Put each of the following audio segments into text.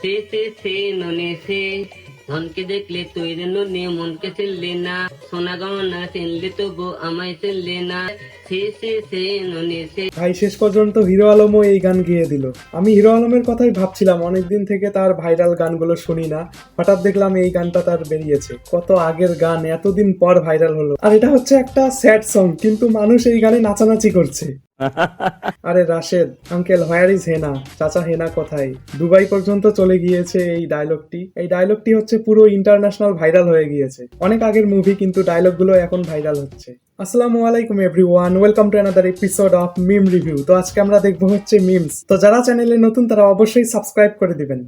সে সে সে, ননে সে। ধনকে দেখলে তুই মনকে চিনলে না। সোনা গহনা চিনলে তবু আমায় চিনলে না। ভাই, শেষ পর্যন্ত হিরো আলমও এই গান গেয়ে দিল। আমি হিরো আলমের কথাই ভাবছিলাম, অনেকদিন থেকে তার ভাইরাল গানগুলো শুনি না। হঠাৎ দেখলাম এই গানটা তার বেরিয়েছে। কত আগের গান, এতদিন পর ভাইরাল হলো। আর এটা হচ্ছে একটা স্যাড সং, কিন্তু মানুষ এই গানে নাচানাচি করছে। আরে Rashed uncle where is Hena? চাচা হেনা কোথায়? দুবাই পর্যন্ত চলে গিয়েছে এই ডায়লগটি এই ডায়লগটি হচ্ছে পুরো ইন্টারন্যাশনাল ভাইরাল হয়ে গিয়েছে। অনেক আগের মুভি কিন্তু ডায়লগগুলো এখন ভাইরাল হচ্ছে। আসসালামু আলাইকুম everyone welcome to another episode of meme review তো আজকে আমরা দেখব হচ্ছে মিমস তো যারা চ্যানেলে নতুন তারা অবশ্যই সাবস্ক্রাইব করে দিবেন।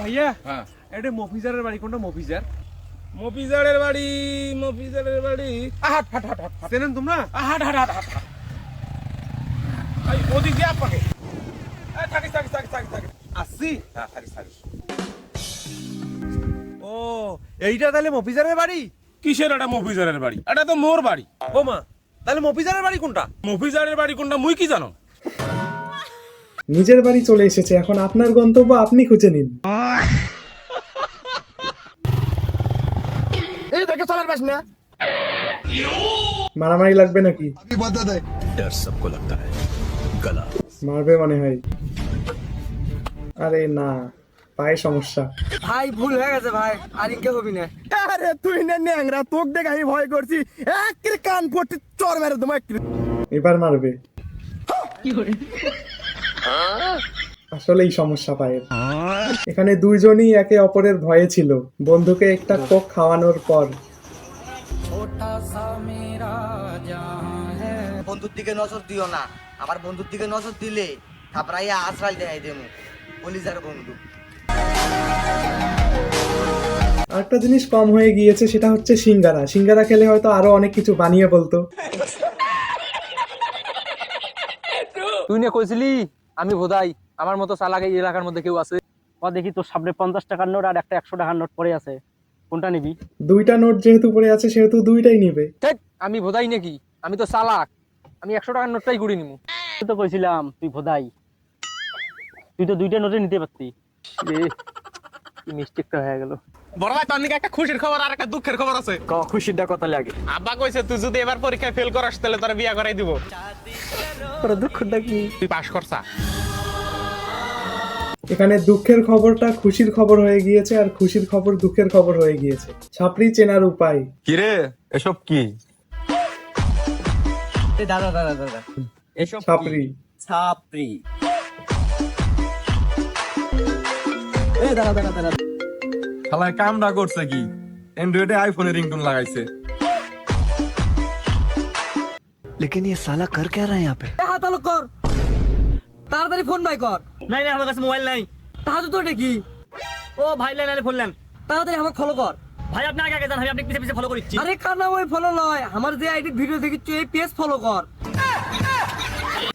ভাইয়া হ্যাঁ। এটা মফিজারের বাড়ি কোনটা মফিজার? মফিজারের বাড়ি মফিজারের বাড়ি। আহাট হাট হাট হাট তোমরা? আহাট হাট হাট। ওদিক দিয়ে আপনাকে এই থাকিস থাকিস থাকিস থাকিস থাকিস আসছি হ্যাঁ থাকিস থাকিস ও এইটা তাহলে মফিজারের বাড়ি কিসের এটা মফিজারের বাড়ি এটা তো মোর বাড়ি ও মা তাহলে মফিজারের বাড়ি কোনটা মফিজারের বাড়ি কোনটা মুই কি জানো নিজের বাড়ি চলে এসেছে এখন আপনার গন্তব্য আপনি খুঁজে নিন এই দেখে চলার পাস না মারামারি লাগবে নাকি डर सबको लगता है गला মারবে মনে হয় আরে না পায়ে সমস্যা। ভাই ভুল হয়ে গেছে ভাই আর ইনকে হবি না। আরে তুই না ন্যাংরা তোক দেখে আমি ভয় করছি। এক কান পড়তে চর মেরে তোমার এবার মারবে। আসলেই সমস্যা পায়ের। এখানে দুইজনই একে অপরের ভয়ে ছিল। বন্ধুকে একটা কোক খাওয়ানোর পর। বন্ধুর দিকে নজর দিও না। আমার বন্ধুর দিকে নজর দিলে থাপড়াইয়া আশ্রয় দেয় দেমু। কলিজার বন্ধু। আরেকটা জিনিস কম হয়ে গিয়েছে সেটা হচ্ছে সিঙ্গারা। সিঙ্গারা খেলে হয়তো আরও অনেক কিছু বানিয়ে বলতো। তুই না কইছিলি আমি বোধাই আমার মতো চালাক এই এলাকার মধ্যে কেউ আছে? ও দেখি তোর সামনে পঞ্চাশ টাকার নোট আর একটা একশো টাকার নোট পড়ে আছে। কোনটা নিবি? দুইটা নোট যেহেতু পড়ে আছে সেহেতু দুইটাই নিবে। ঠিক আমি বোধাই নাকি? আমি তো চালাক। আমি একশো টাকার নোটটাই কুড়ি নিবো। তো কইছিলাম তুই ভোদাই। তুই তো দুইটা নোটে নিতে পারতি। মিস্টেকটা হয়ে গেল। বড় ভাই তোর একটা খুশির খবর আর একটা দুঃখের খবর আছে। খুশিটা কথা লাগে। আব্বা কইছে তুই যদি এবার পরীক্ষায় ফেল করাস তাহলে তোর বিয়া করাই দিব। তোর দুঃখটা কি? তুই পাস করছা এখানে দুঃখের খবরটা খুশির খবর হয়ে গিয়েছে আর খুশির খবর দুঃখের খবর হয়ে গিয়েছে। ছাপড়ি চেনার উপায়। কিরে এসব কি? দাদা দাদা দাদা এসব ছাপড়ি ছাপরি এ দাদা দাদা দাদা শালায় কামটা করছে কি অ্যান্ড্রয়েডে আইফোনের রিংটোন লাগাইছে लेकिन ये साला कर क्या रहा है यहाँ पे হাত আলো কর তাড়াতাড়ি ফোন বাই কর নাই নাই আমার কাছে মোবাইল নাই তাহা তো তোর কি ও ভাই লাইন ফোন নেন তাড়াতাড়ি আমাকে ফলো কর ভাই আপনি আগে আগে যান আমি আপনি পিছে পিছে ফলো করছি আরে কানা ওই ফলো নয় আমার যে আইডি ভিডিও দেখিচ্ছ এই পেজ ফলো কর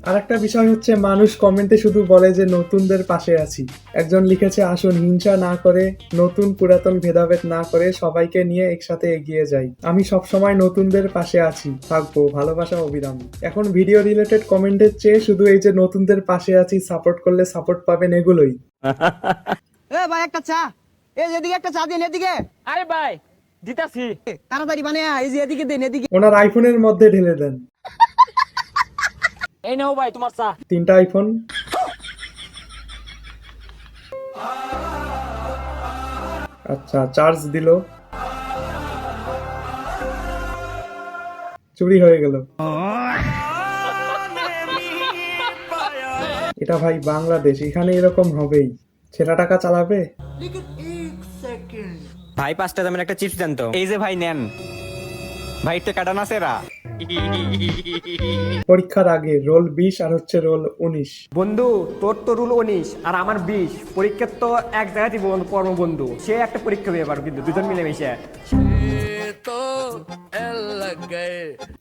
আর একটা বিষয় হচ্ছে মানুষ কমেন্টে শুধু বলে যে নতুনদের পাশে আছি। একজন লিখেছে আসুন হিংসা না করে নতুন পুরাতন ভেদাভেদ না করে সবাইকে নিয়ে একসাথে এগিয়ে যাই। আমি সব সময় নতুনদের পাশে আছি। থাকব ভালোবাসা অবিরাম এখন ভিডিও রিলেটেড কমেন্টের চেয়ে শুধু এই যে নতুনদের পাশে আছি সাপোর্ট করলে সাপোর্ট পাবেন এগুলোই। এ ভাই একটা চা। এই এদিকে একটা চা দিন এদিকে। আরে ভাই দিতাছি। তাড়াতাড়ি মানে এই যে এদিকে দেন এদিকে। ওনার আইফোনের মধ্যে ঢেলে দেন। এই নাও ভাই তোমার চা। তিনটা আইফোন আচ্ছা চার্জ দিল। চুরি হয়ে গেল। এটা ভাই বাংলাদেশ এখানে এরকম হবেই। ছেঁড়া টাকা চালাবে? ভাই পাঁচটা দামের একটা চিপস দেন তো। এই যে ভাই নেন। ভাই তো কাটানা সেরা? পরীক্ষার আগে রোল বিশ আর হচ্ছে রোল উনিশ। বন্ধু তোর তো রুল উনিশ আর আমার বিশ। পরীক্ষার তো এক জায়গাতেই পরম বন্ধু। সে একটা পরীক্ষা দেবে পারো কিন্তু দুজন মিলে মিশে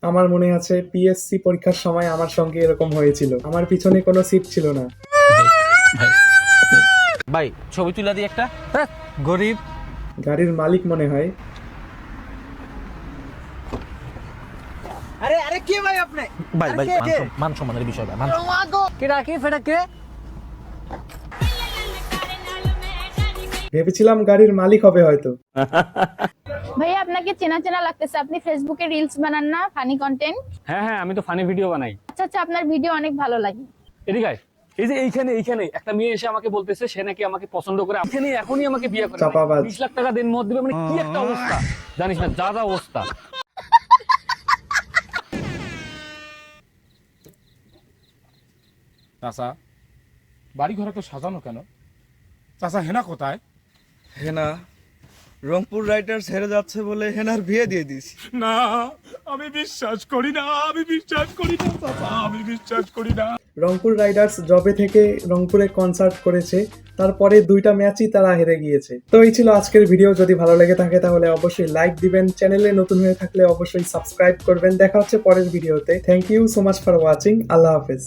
আমার মনে আছে পিএসসি পরীক্ষার সময় আমার সঙ্গে এরকম হয়েছিল। আমার পিছনে কোনো সিট ছিল না। ভাই ছবি তুলা দিই একটা। হ্যাঁ, গরিব। গাড়ির মালিক মনে হয় আরে আরে কে ভাই আপনি? ভাই ভাই? মান সম্মানের বিষয় ভাই মান কে ডাকে ফেটা কে? ভেবেছিলাম গাড়ির মালিক হবে হয়তো। ভাইয়া আপনাকে চেনা চেনা লাগতেছে। আপনি ফেসবুকে রিলস বানান না ফানি কন্টেন্ট হ্যাঁ হ্যাঁ আমি তো ফানি ভিডিও বানাই। আচ্ছা আচ্ছা আপনার ভিডিও অনেক ভালো লাগে। এদিকে আয়। এই যে এইখানে এইখানে একটা মেয়ে এসে আমাকে বলতেছে সে নাকি আমাকে পছন্দ করে। এখানে এখনই আমাকে বিয়ে করে। চাপাবাজ। বিশ লাখ টাকা দেন মত দিবে মানে কি একটা অবস্থা? জানিস না যা যা অবস্থা। চাচা বাড়ি ঘরে তো সাজানো কেন? চাচা হেনা কোথায়? হেনা রংপুর রাইটার ছেড়ে যাচ্ছে বলে হেনার বিয়ে দিয়ে দিস না আমি বিশ্বাস করি না আমি বিশ্বাস করি না চাচা আমি বিশ্বাস করি না। রংপুর রাইডার্স জবে থেকে রংপুরে কনসার্ট করেছে তারপরে দুইটা ম্যাচই তারা হেরে গিয়েছে। তো এই ছিল আজকের ভিডিও যদি ভালো লেগে থাকে তাহলে অবশ্যই লাইক দিবেন চ্যানেলে নতুন হয়ে থাকলে অবশ্যই সাবস্ক্রাইব করবেন। দেখা হচ্ছে পরের ভিডিওতে thank you so much for watching আল্লাহ হাফেজ।